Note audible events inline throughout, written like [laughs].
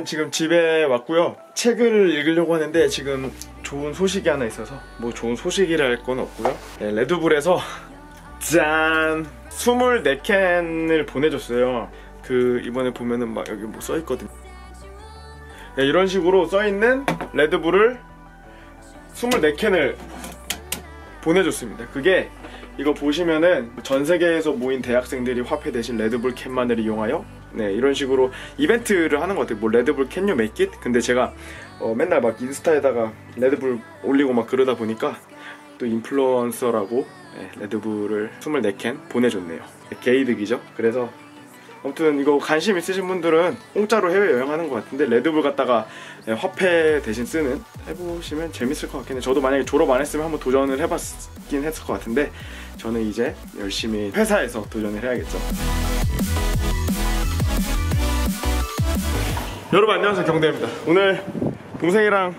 저는 지금 집에 왔고요. 책을 읽으려고 하는데 지금 좋은 소식이 하나 있어서 뭐 좋은 소식이랄 건 없고요. 네, 레드불에서 [laughs] 짠! 24캔을 보내줬어요. 그 이번에 보면은 막 여기 뭐 써있거든요. 네, 이런 식으로 써있는 레드불을 24캔을 보내줬습니다. 그게 이거 보시면은 전 세계에서 모인 대학생들이 화폐 대신 레드불 캔만을 이용하여 네 이런 식으로 이벤트를 하는 것 같아요. 뭐 레드불 캔유 메이킷? 근데 제가 어, 맨날 막 인스타에다가 레드불 올리고 막 그러다 보니까 또 인플루언서라고 네, 레드불을 24캔 보내줬네요. 게이득이죠. 그래서 아무튼 이거 관심 있으신 분들은 공짜로 해외 여행하는 것 같은데 레드불 갖다가 네, 화폐 대신 쓰는 해보시면 재밌을 것 같긴 해. 저도 만약에 졸업 안 했으면 한번 도전을 해봤긴 했을 것 같은데 저는 이제 열심히 회사에서 도전을 해야겠죠. 여러분 안녕하세요 경대입니다. 오늘 동생이랑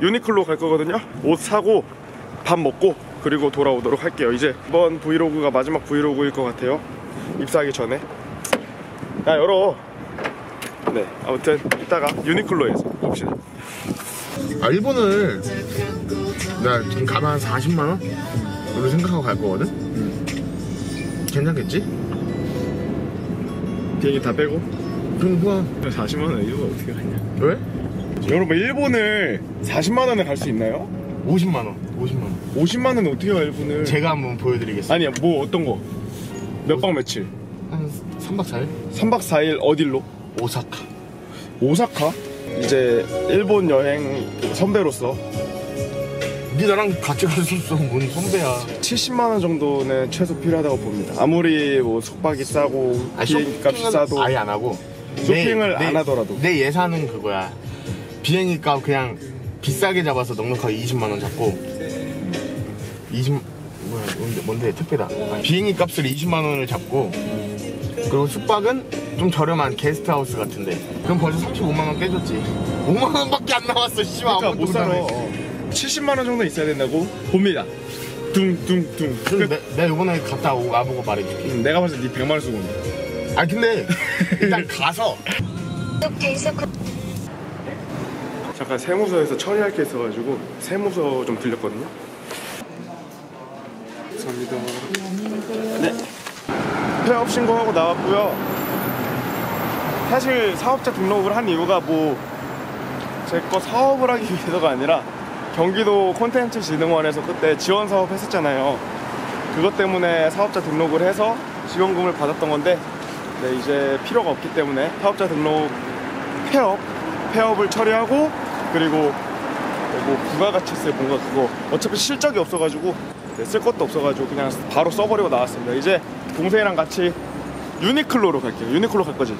유니클로 갈 거거든요. 옷 사고 밥 먹고 그리고 돌아오도록 할게요. 이제 이번 브이로그가 마지막 브이로그일 것 같아요. 입사하기 전에. 야 열어. 네 아무튼 이따가 유니클로에서 봅시다. 아 일본을 나 지금 가면 한 40만 원? 으로 생각하고 갈 거거든? 괜찮겠지? 비행기 다 빼고 그럼 좋아 40만 원 이거 어떻게 가냐? 왜? 여러분 일본을 40만 원에 갈 수 있나요? 50만 원 50만 원 50만 원에 어떻게 가 일본을? 제가 한번 보여드리겠습니다 아니야 뭐 어떤 거? 몇 박 며칠? 한 3박 4일? 3박 4일 어딜로? 오사카 오사카? 이제 일본 여행 선배로서 니 나랑 같이 갈 수 있어 뭔 선배야 70만 원 정도는 최소 필요하다고 봅니다. 아무리 뭐 숙박이 싸고 아, 비행기 값이 쇼핑은 싸도 아예 안 하고 쇼핑을 안 하더라도. 내 예산은 그거야 비행기 값 그냥 비싸게 잡아서 넉넉하게 20만 원 잡고 20 뭐야 뭔데, 뭔데 택배다 아니, 비행기 값을 20만 원을 잡고 그리고 숙박은 좀 저렴한 게스트하우스 같은데 그럼 벌써 35만 원 깨졌지 5만 원밖에 안 나왔어 씨발 그러니까 못 살아. 못하네. 70만 원 정도 있어야 된다고 봅니다. 둥둥둥. 그럼 내, 내가 이번에 갔다 오- 와보고 말해줄게 음, 내가 봤을 때네 100만 원 쓰고 온다. 아 근데 일단 [laughs] 가서 잠깐 세무서에서 처리할 게 있어가지고 세무서 좀 들렸거든요. 감사합니다. 네. 폐업 신고하고 나왔고요. 사실 사업자 등록을 한 이유가 뭐 제 거 사업을 하기 위해서가 아니라 경기도 콘텐츠 진흥원에서 그때 지원 사업 했었잖아요. 그것 때문에 사업자 등록을 해서 지원금을 받았던 건데 네, 이제 필요가 없기 때문에 사업자 등록 폐업 폐업을 처리하고 그리고 뭐 부가가치세 뭔가 그거 어차피 실적이 없어가지고 네, 쓸 것도 없어가지고 그냥 바로 써버리고 나왔습니다. 이제 동생이랑 같이 유니클로로 갈게요. 유니클로 갈 거지?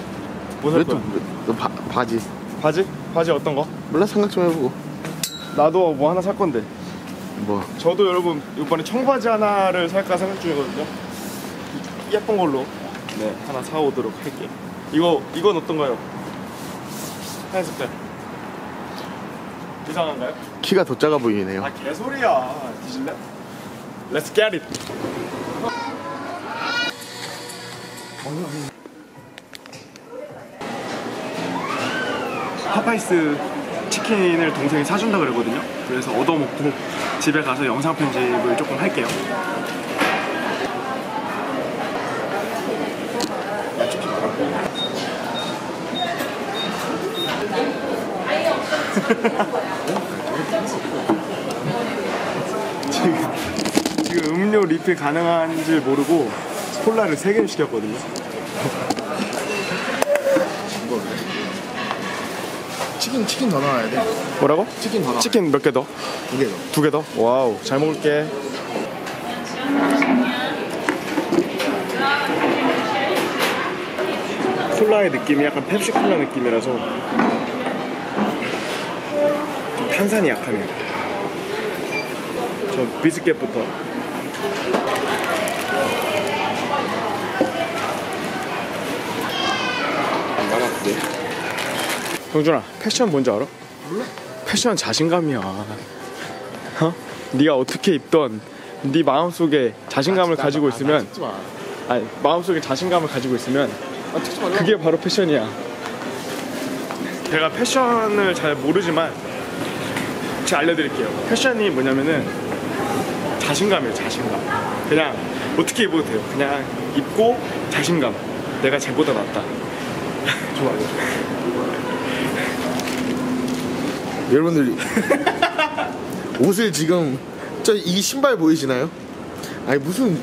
뭐살 거야? 너 바, 바지 바지? 바지 어떤 거? 몰라 생각 좀 해보고 나도 뭐 하나 살 건데. 뭐 저도 여러분 이번에 청바지 하나를 살까 생각 중이거든요. 예쁜 걸로 네 하나 사오도록 할게요. 이거 이건 어떤가요? 하얀 색깔. 이상한가요? 키가 더 작아 보이네요 아 개소리야. 뒤질래? Let's get it. 파파이스 치킨을 동생이 사준다 그러거든요. 그래서 얻어먹고 집에 가서 영상 편집을 조금 할게요. [laughs] 지금, 지금 음료 리필 가능한지 모르고 콜라를 3개를 시켰거든요. 치킨 치킨 더 넣어야 돼 뭐라고? 치킨 더 넣어 치킨 몇 개 더? 두 개 더. 두 개 더? 와우, 잘 먹을게. 콜라의 느낌이 약간 펩시 콜라 느낌이라서 좀 탄산이 약하네요. 저 비스켓부터. 남았지. 경준아, 패션 뭔지 알아? 몰라. 패션 자신감이야. 어? 네가 어떻게 입던 네 마음속에 자신감을 가지고 있으면 마. 아니 마음속에 자신감을 가지고 있으면 아. 그게 바로 패션이야. 제가 패션을 잘 모르지만 제가 알려드릴게요. 패션이 뭐냐면은 자신감이에요, 자신감. 그냥 어떻게 입어도 돼요. 그냥 입고 자신감. 내가 쟤보다 낫다. [laughs] 좋아요. 여러분들 옷을 지금 저 이 신발 보이시나요? 아니 무슨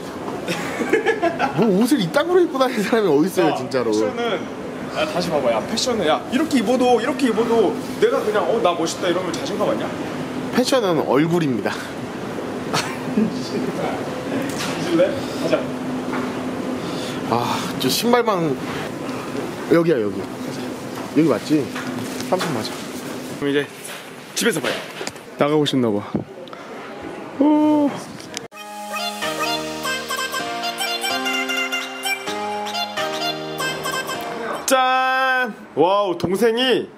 뭐 옷을 이따구로 입고 다니는 사람이 어디 있어요 야, 진짜로 패션은 야, 다시 봐봐. 야 패션은 야 이렇게 입어도 이렇게 입어도 내가 그냥 어 나 멋있다 이러면 자신감 아니야? 패션은 얼굴입니다 잊을래? 가자. 아저 신발만 여기야 여기 여기 맞지? 삼성 맞아 그럼 이제 집에서 봐요. 나가고 싶나 봐. 오. 짠! 와우 동생이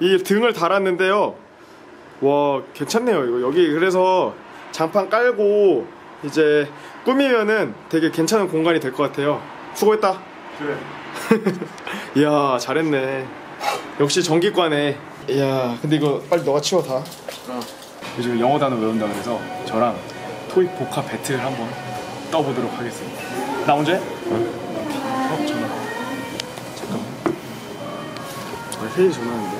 이 등을 달았는데요. 와 괜찮네요. 이거 여기 그래서 장판 깔고 이제 꾸미면은 되게 괜찮은 공간이 될 것 같아요. 수고했다. 그래. [laughs] 이야 잘했네. 역시 전기과네. 이야 근데 이거 빨리 너가 치워 다. 요즘 영어 단어 외운다 그래서 저랑 토익 복합 배틀 한번 떠보도록 하겠습니다. 나 언제? 어 전화. 잠깐만. 아 세일이 전화하는데.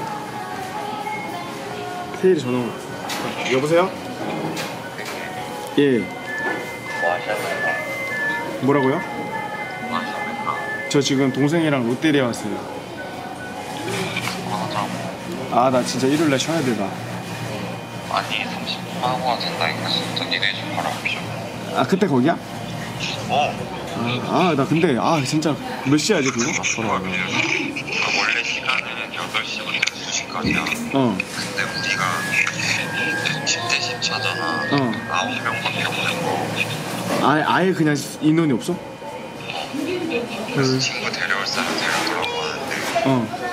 세일이 전화. 온- 아, 여보세요? 예. 뭐라고요? 저 지금 동생이랑 롯데리아 왔어요. 아 나 진짜 일요일날 쉬어야 돼 나. 아니 30분 하고 된다니까 진짜 니네 좀 바라보죠 아 그때 거기야? 어 아 나 근데 아 진짜 몇 시야 이제 그거? 아, 그 원래 시간은 8시부터 2시까지야 어. 근데 우리가 10대 10차잖아 어. 9명밖에 없는 거 아예 아예 그냥 인원이 없어? 그래서 친구 데려올 사람 데려오라고 하는데 어.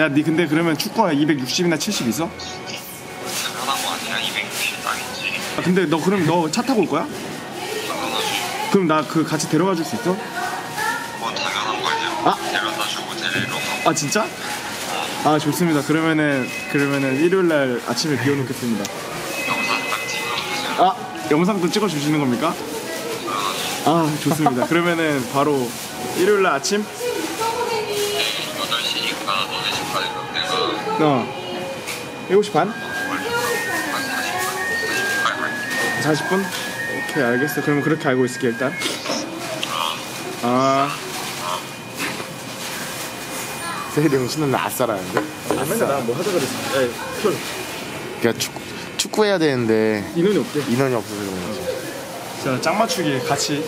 야 니 근데 그러면 축구화 260이나 70 있어? 당연한 거 아니야 260 딱이지 아, 근데 너 그럼 너 차 타고 올 거야? 당연하지 그럼 나 그 같이 데려가 줄 수 있어? 뭐 당연한 거 아니야 아. 데려다 주고 데리러 가고 아 진짜? 아 좋습니다. 그러면은 그러면은 일요일 날 아침에 비워놓겠습니다. 영상 딱 찍어주세요 아 영상도 찍어 주시는 겁니까? 아 좋습니다. 그러면은 바로 일요일 날 아침 어 7시 반? 한 40분 40분 갈게 40분? 오케이 알겠어. 그럼 그렇게 알고 있을게 일단. 아 세일이 형날 아싸라는데 맨날 나뭐 하자 그랬어. 야 켜. 그러니까 축구, 축구 해야 되는데 인원이 없대. 인원이 없어서 그런 거지 자, 짝 맞추기 같이.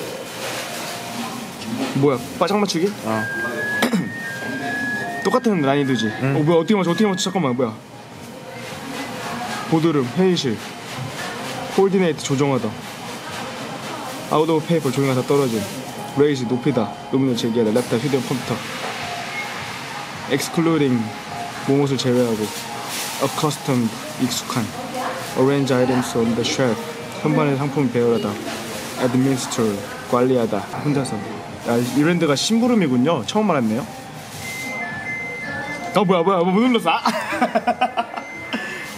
뭐야? 빠짝 맞추기? 어. 똑같은 난이도지. 어 뭐야? 어떻게 맞춰? 어떻게 맞춰? 잠깐만 뭐야? 보드름, 회의실, 코디네이트 조정하다. 아웃 오브 페이퍼 조용하다 떨어짐. 레이지 높이다. 노미노 제기하다. 랩다 휴대용 컴퓨터. excluding 모못을 제외하고 accustomed 익숙한 arrange items on the shelf 현관의 상품 배열하다 administer 관리하다 혼자서 야, 이랜드가 심부름이군요 처음 알았네요 어 뭐야 뭐야 뭐 눌렀어? 아! [laughs]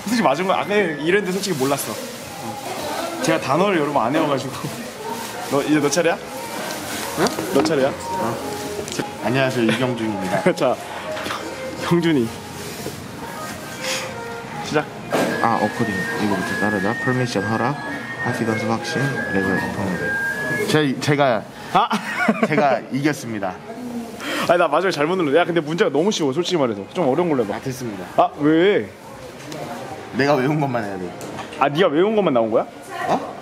솔직히 맞은 거야 아까 이랜드 솔직히 몰랐어. 어. 제가 단어를 여러 번안 외워가지고. 너 이제 너 차례야? 응? 너 차례야? 안녕하세요 이경준입니다. [laughs] 자 형준이. 시작. 아 어코딩. 이거부터 따르다 퍼미션 허락 하피던스 확신. 레벨 펑 제, 제가 아! 제가 이겼습니다 아니 나 마지막에 잘못 눌렀어 야 근데 문제가 너무 쉬워 솔직히 말해서. 좀 어려운 걸로 해봐. 아 됐습니다. 아 왜? 내가 외운 것만 해야 돼. 아 네가 외운 것만 나온 거야? 어?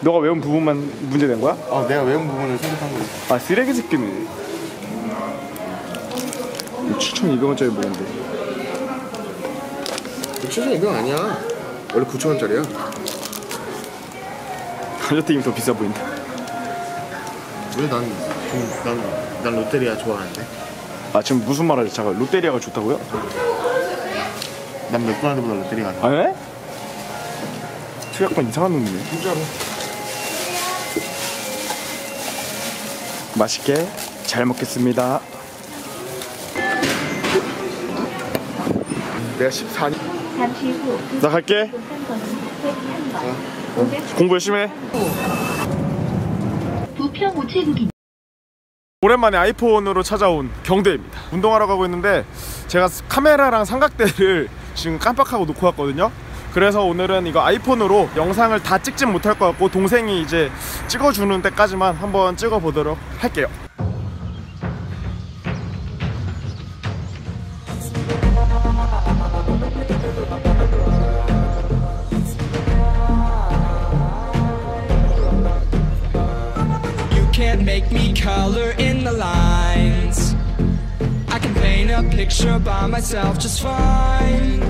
너가 외운 부분만 문제 된 거야? 어 내가 외운 부분을 선택한 거지. 아 쓰레기 새끼네. 7,200원짜리 뭐인데 7,200원 아니야. 원래 9,000원짜리야. 감자튀김이 더 비싸 보인다. 왜 난 난 난 롯데리아 좋아하는데 아 지금 무슨 말 하지? 잠깐 롯데리아가 좋다고요? 난 맥도날드보다 롯데리아가 좋아 아 예? 약간 이상한 놈이네 진짜로 맛있게 잘 먹겠습니다. 내가 14년 잠시 후나 갈게. 공부 열심히 해. 부평 우체국입니다. 오랜만에 아이폰으로 찾아온 경대입니다. 운동하러 가고 있는데 제가 카메라랑 삼각대를 [laughs] 지금 깜빡하고 놓고 왔거든요. 그래서 오늘은 이거 아이폰으로 영상을 다 찍진 못할 것 같고 동생이 이제 찍어주는 때까지만 한번 찍어보도록 할게요. Myself just fine.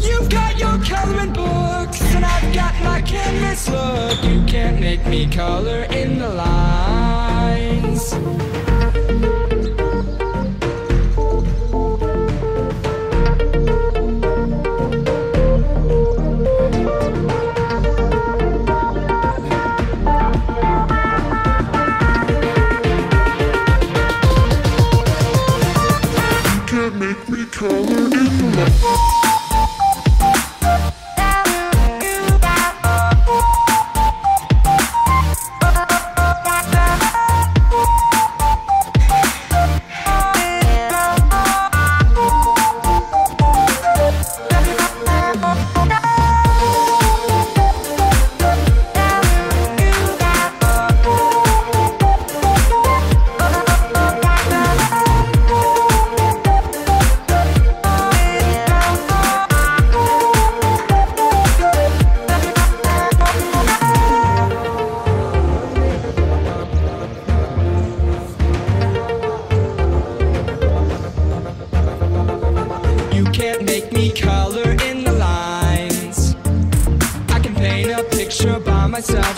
You've got your coloring books, and I've got my canvas look. You can't make me color in the lines. Make me color in the lines. I can paint a picture by myself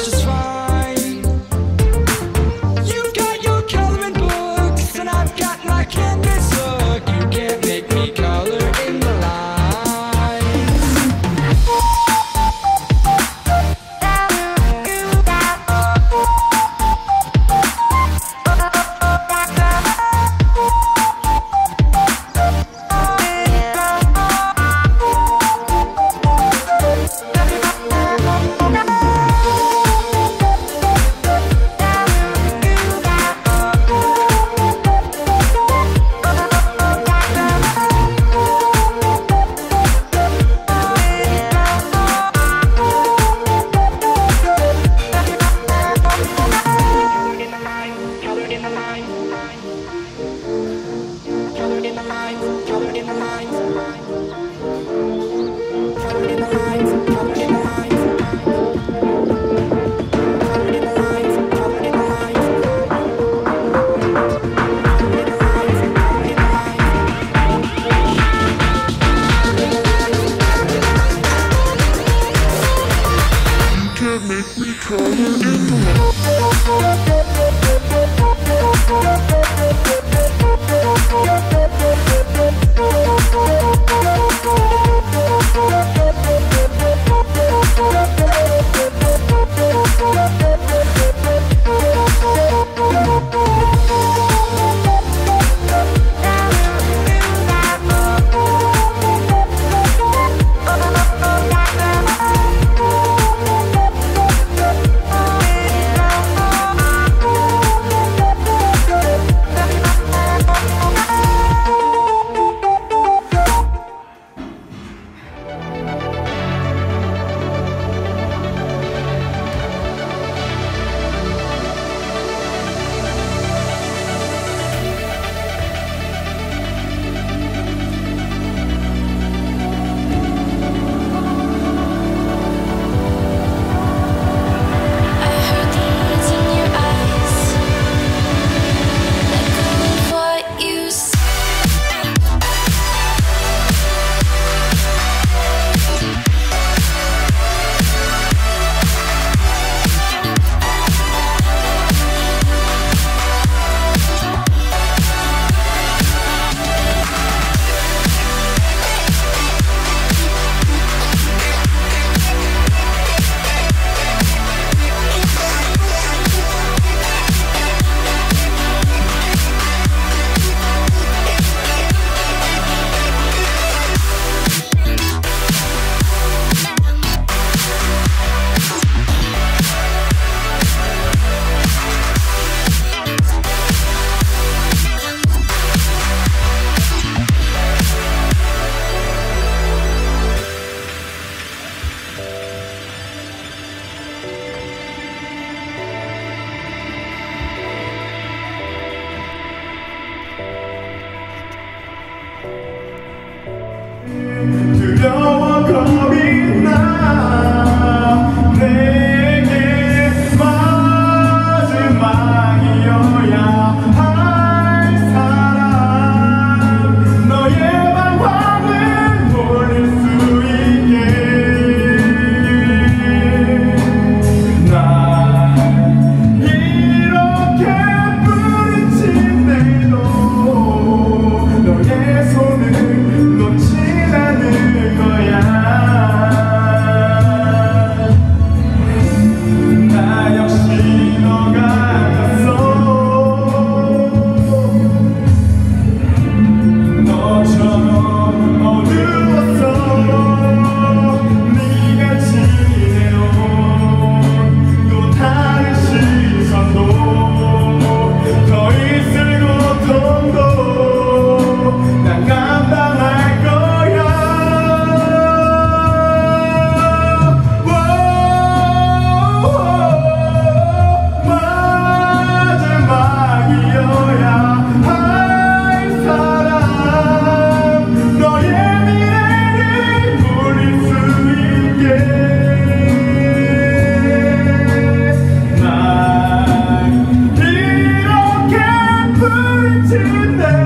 pretending